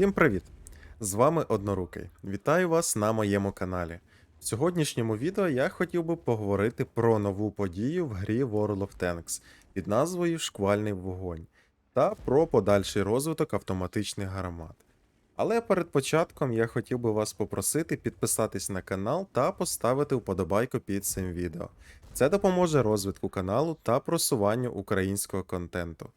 Всім привіт! З вами Однорукий. Вітаю вас на моєму каналі. В сьогоднішньому відео я хотів би поговорити про нову подію в грі World of Tanks під назвою Шквальний вогонь та про подальший розвиток автоматичних гармат. Але перед початком я хотів би вас попросити підписатись на канал та поставити вподобайку під цим відео. Це допоможе розвитку каналу та просуванню українського контенту.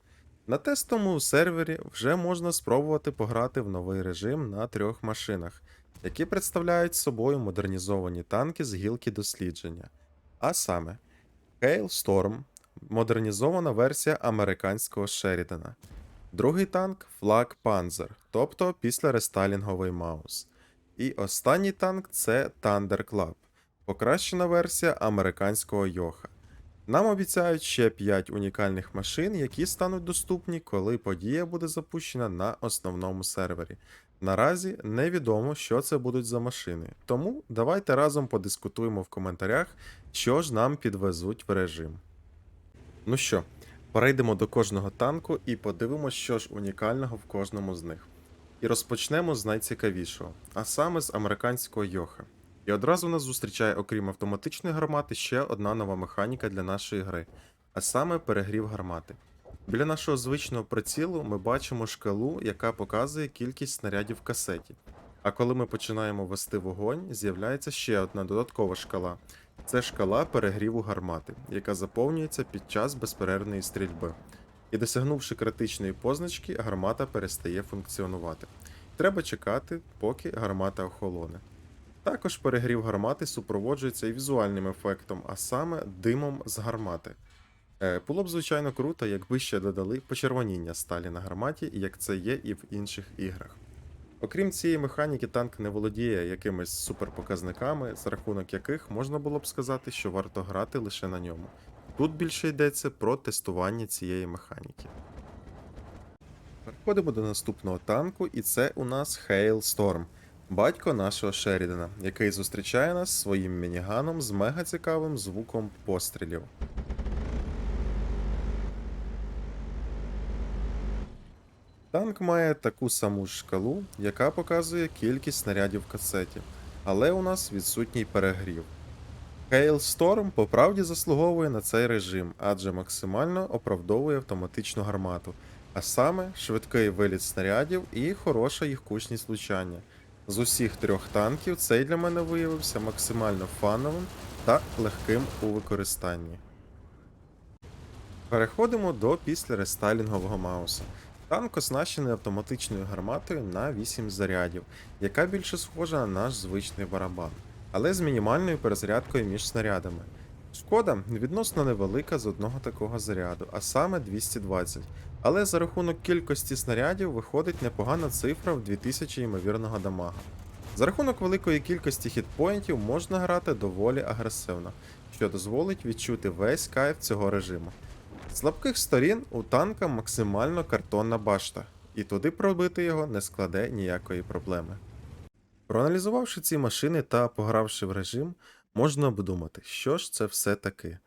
На тестовому сервері вже можна спробувати пограти в новий режим на трьох машинах, які представляють собою модернізовані танки з гілки дослідження. А саме Hailstorm – модернізована версія американського Шерідана. Другий танк Flag Panzer, тобто після рестайлінговий Маус. І останній танк це Thunder Club, покращена версія американського Йоха. Нам обіцяють ще 5 унікальних машин, які стануть доступні, коли подія буде запущена на основному сервері. Наразі невідомо, що це будуть за машини, тому давайте разом подискутуємо в коментарях, що ж нам підвезуть в режим. Ну що, перейдемо до кожного танку і подивимося, що ж унікального в кожному з них. І розпочнемо з найцікавішого, а саме з американського Йоха. І одразу нас зустрічає, окрім автоматичної гармати, ще одна нова механіка для нашої гри, а саме перегрів гармати. Біля нашого звичного прицілу ми бачимо шкалу, яка показує кількість снарядів в касеті. А коли ми починаємо вести вогонь, з'являється ще одна додаткова шкала. Це шкала перегріву гармати, яка заповнюється під час безперервної стрільби. І досягнувши критичної позначки, гармата перестає функціонувати. Треба чекати, поки гармата охолоне. Також перегрів гармати супроводжується і візуальним ефектом, а саме димом з гармати. Е, Було б звичайно круто, якби ще додали почервоніння сталі на гарматі, як це є і в інших іграх. Окрім цієї механіки, танк не володіє якимись суперпоказниками, за рахунок яких можна було б сказати, що варто грати лише на ньому. Тут більше йдеться про тестування цієї механіки. Переходимо до наступного танку, і це у нас Hailstorm, батько нашого Шерідана, який зустрічає нас своїм мініганом з мега цікавим звуком пострілів. Танк має таку саму шкалу, яка показує кількість снарядів в касеті, але у нас відсутній перегрів. Hailstorm по правді заслуговує на цей режим, адже максимально оправдовує автоматичну гармату, а саме швидкий виліт снарядів і хороша їх кучність влучання. З усіх трьох танків цей для мене виявився максимально фановим та легким у використанні. Переходимо до після рестайлінгового мауса. Танк оснащений автоматичною гарматою на 8 зарядів, яка більше схожа на наш звичний барабан, але з мінімальною перезарядкою між снарядами. Шкода відносно невелика з одного такого заряду, а саме 220. Але за рахунок кількості снарядів виходить непогана цифра в 2000 ймовірного дамага. За рахунок великої кількості хітпоінтів можна грати доволі агресивно, що дозволить відчути весь кайф цього режиму. З слабких сторін у танка максимально картонна башта, і туди пробити його не складе ніякої проблеми. Проаналізувавши ці машини та погравши в режим, можна обдумати, що ж це все таки.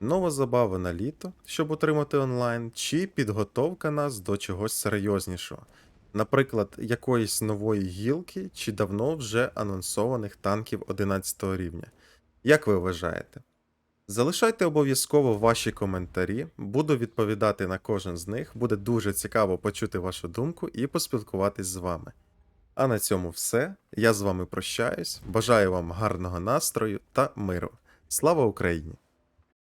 Нова забава на літо, щоб отримати онлайн, чи підготовка нас до чогось серйознішого, наприклад, якоїсь нової гілки чи давно вже анонсованих танків 11 рівня. Як ви вважаєте? Залишайте обов'язково ваші коментарі, буду відповідати на кожен з них, буде дуже цікаво почути вашу думку і поспілкуватись з вами. А на цьому все. Я з вами прощаюсь. Бажаю вам гарного настрою та миру. Слава Україні!